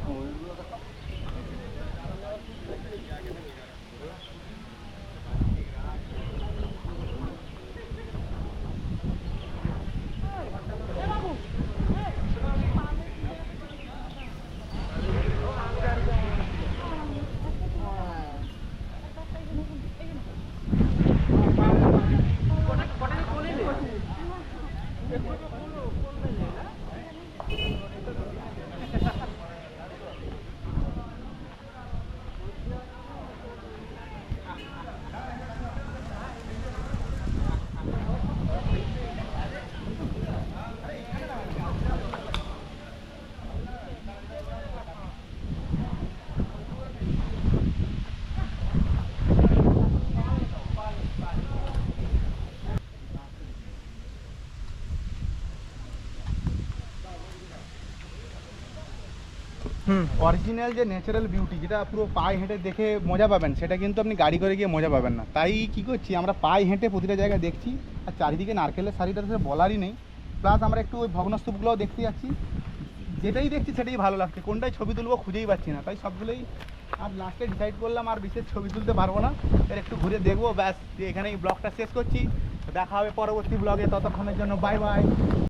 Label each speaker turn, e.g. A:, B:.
A: হুম Yeah. Original যে natural beauty যেটা পুরো পায়ে হেঁটে দেখে মজা পাবেন, সেটা কিন্তু আপনি গাড়ি করে গিয়ে মজা পাবেন না। তাই কি করছি, আমরা পায়ে হেঁটে প্রতিটা জায়গায় দেখছি, আর চারিদিকে নারকেলের শাড়িটা তো বলারই নেই। প্লাস আমরা একটু ওই ভগ্নস্তূপগুলোও দেখতে যাচ্ছি। যেটাই দেখছি সেটাই ভালো লাগছে, কোনটাই ছবি তুলবো খুঁজেই পাচ্ছি না। তাই সবগুলোই আর লাস্টে ডিসাইড করলাম, আর বিশেষ ছবি তুলতে পারব না। এর একটু ঘুরে দেখব, ব্যাস এখানেই ব্লগটা শেষ করছি। দেখা হবে পরবর্তী ব্লগে ততক্ষণের জন্য বাই বাই